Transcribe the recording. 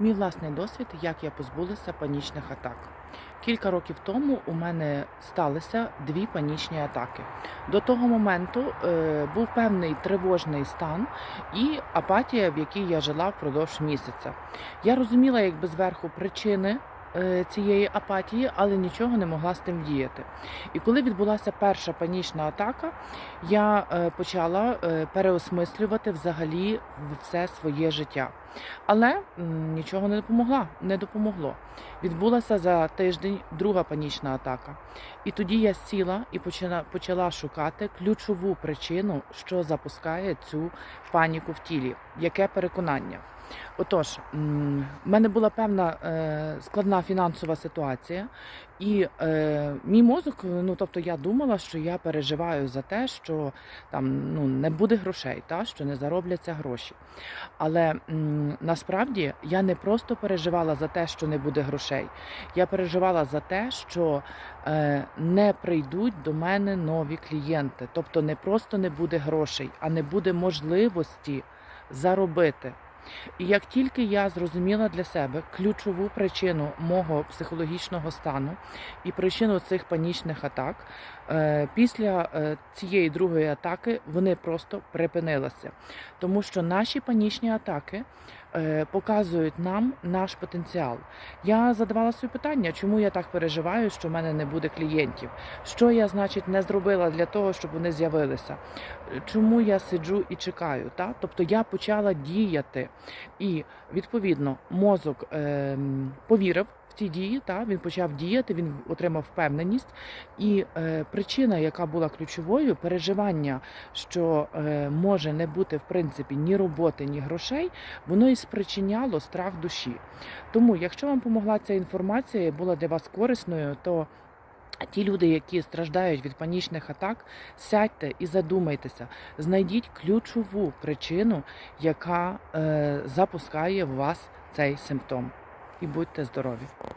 Мій власний досвід, як я позбулася панічних атак. Кілька років тому у мене сталися дві панічні атаки. До того моменту е, був певний тривожний стан і апатія, в якій я жила впродовж місяця. Я розуміла, якби зверху причини цієї апатії, але нічого не могла з тим діяти. І коли відбулася перша панічна атака, я е, почала е, переосмислювати взагалі все своє життя. Але нічого не допомогла, не допомогло. Відбулася за тиждень друга панічна атака. І тоді я сіла і почала шукати ключову причину, що запускає цю паніку в тілі. Яке переконання? Отож, в мене була певна е, складна фінансова ситуація, і е, мій мозок, ну тобто я думала, що я переживаю за те, що там ну не буде грошей, та що не заробляться гроші. Але м, насправді я не просто переживала за те, що не буде грошей. Я переживала за те, що е, не прийдуть до мене нові клієнти. Тобто не просто не буде грошей, а не буде можливості заробити. І як тільки я зрозуміла для себе ключову причину мого психологічного стану і причину цих панічних атак, е, після е, цієї другої атаки вони просто припинилися. Тому що наші панічні атаки показують нам наш потенціал. Я задавала собі питання, чому я так переживаю, що в мене не буде клієнтів, що я, значить, не зробила для того, щоб вони з'явилися, чому я сиджу і чекаю. Та? Тобто я почала діяти. І відповідно мозок е повірив ці дії. Та він почав діяти, він отримав впевненість. І е, причина, яка була ключовою, переживання, що е, може не бути в принципі ні роботи, ні грошей, воно і спричиняло страх душі. Тому, якщо вам допомогла ця інформація і була для вас корисною, то Ті люди, які страждають від панічних атак, сядьте і задумайтеся, знайдіть ключову причину, яка е, запускає в вас цей симптом. І будьте здорові!